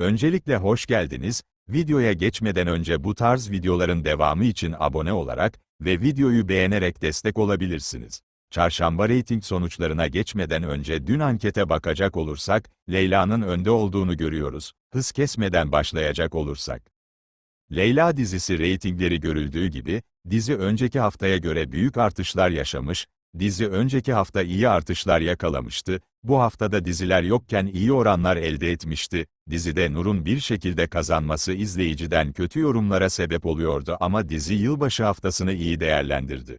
Öncelikle hoş geldiniz. Videoya geçmeden önce bu tarz videoların devamı için abone olarak ve videoyu beğenerek destek olabilirsiniz. Çarşamba reyting sonuçlarına geçmeden önce dün ankete bakacak olursak, Leyla'nın önde olduğunu görüyoruz. Hız kesmeden başlayacak olursak. Leyla dizisi reytingleri görüldüğü gibi, dizi önceki haftaya göre büyük artışlar yaşamış, dizi önceki hafta iyi artışlar yakalamıştı, bu haftada diziler yokken iyi oranlar elde etmişti, dizide Nur'un bir şekilde kazanması izleyiciden kötü yorumlara sebep oluyordu ama dizi yılbaşı haftasını iyi değerlendirdi.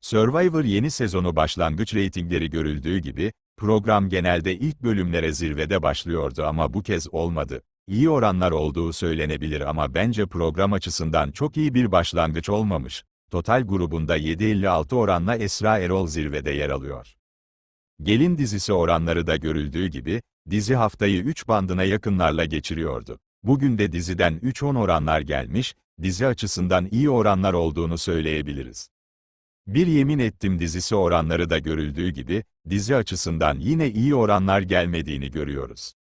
Survivor yeni sezonu başlangıç reytingleri görüldüğü gibi, program genelde ilk bölümlere zirvede başlıyordu ama bu kez olmadı. İyi oranlar olduğu söylenebilir ama bence program açısından çok iyi bir başlangıç olmamış. Total grubunda 7.56 oranla Esra Erol zirvede yer alıyor. Gelin dizisi oranları da görüldüğü gibi, dizi haftayı 3 bandına yakınlarla geçiriyordu. Bugün de diziden 3-10 oranlar gelmiş, dizi açısından iyi oranlar olduğunu söyleyebiliriz. Bir Yemin Ettim dizisi oranları da görüldüğü gibi, dizi açısından yine iyi oranlar gelmediğini görüyoruz.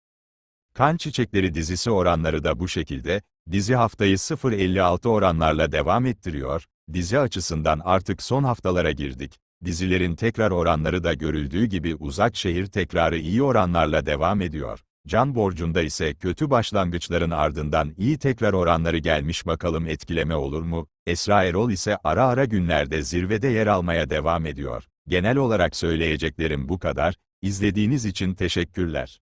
Kan Çiçekleri dizisi oranları da bu şekilde, dizi haftayı 0.56 oranlarla devam ettiriyor, dizi açısından artık son haftalara girdik. Dizilerin tekrar oranları da görüldüğü gibi Uzak Şehir tekrarı iyi oranlarla devam ediyor. Can Borcu'nda ise kötü başlangıçların ardından iyi tekrar oranları gelmiş bakalım etkileme olur mu? Esra Erol ise ara ara günlerde zirvede yer almaya devam ediyor. Genel olarak söyleyeceklerim bu kadar, İzlediğiniz için teşekkürler.